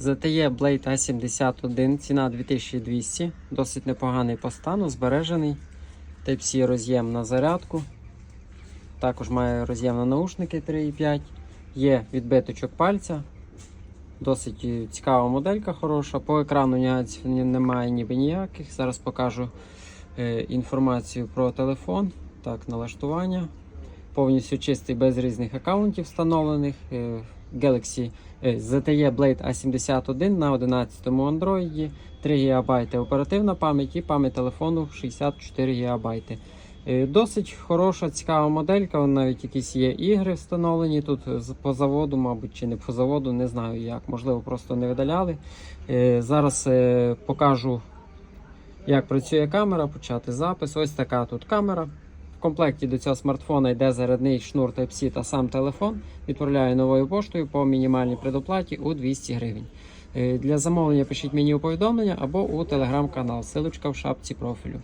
ZTE Blade A71, ціна 2200, досить непоганий по стану, збережений. Type-C роз'єм на зарядку. Також має роз'єм на наушники 3,5. Є відбиточок пальця. Досить е, цікава моделька хороша. По екрану немає ніби ніяких. Зараз покажу е, інформацію про телефон. Так, налаштування. Повністю чистий без різних аккаунтів встановлених. Е, Galaxy е, ZTE Blade A71 на 11 Android, 3 ГБ оперативна пам'ять і пам'ять телефону 64 ГБ. Е, Досить хороша, цікава моделька. Навіть якісь є ігри встановлені тут по заводу, мабуть, чи не по заводу, не знаю як. Можливо, просто не видаляли. Е, Зараз покажу, як працює камера, почати запис. Ось така тут камера. В комплекті до цього смартфона йде зарядний шнур Type-C та сам телефон. Відправляю новою поштою по мінімальній предоплаті у 200 гривень. Е, Для замовлення пишіть мені у повідомлення або у телеграм-канал. Силочка в шапці профілю.